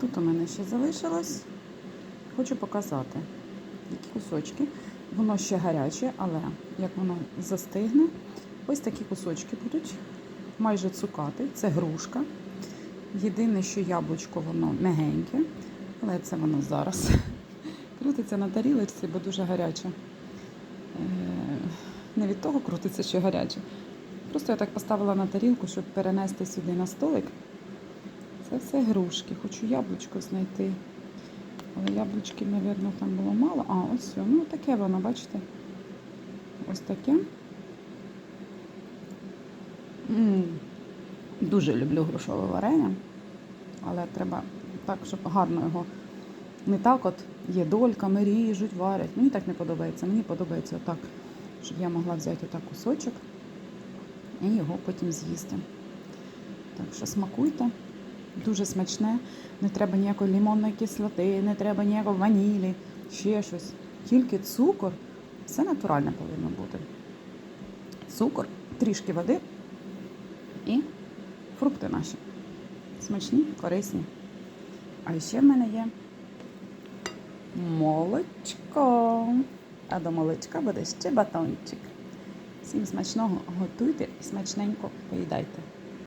Тут у мене ще залишилось. Хочу показати, які кусочки. Воно ще гаряче, але як воно застигне, ось такі кусочки будуть майже цукати. Це грушка. Єдине, що яблучко воно мягеньке, але це воно зараз крутиться на тарілочці, бо дуже гаряче. Е, Не від того крутиться, що гаряче. Просто я так поставила на тарілку, щоб перенести сюди на столик. Це все грушки. Хочу яблучко знайти. Але яблучки, мабуть, там було мало. А, ось все. Ну, таке воно, бачите? Ось таке. м Дуже люблю грушове варення, але треба так, щоб гарно його не так от є дольками, ріжуть, варять. Мені так не подобається. Мені подобається отак, щоб я могла взяти отак кусочок і його потім з'їсти. Так що смакуйте. Дуже смачне, не треба ніякої лимонної кислоти, не треба ніякої ванілі, ще щось. Тільки цукор. Все натуральне повинно бути. Цукор, трішки води і фрукти наші. Смачні, корисні. А ще в мене є молочко. А до молочка буде ще батончик. Всім смачного готуйте і смачненько поїдайте.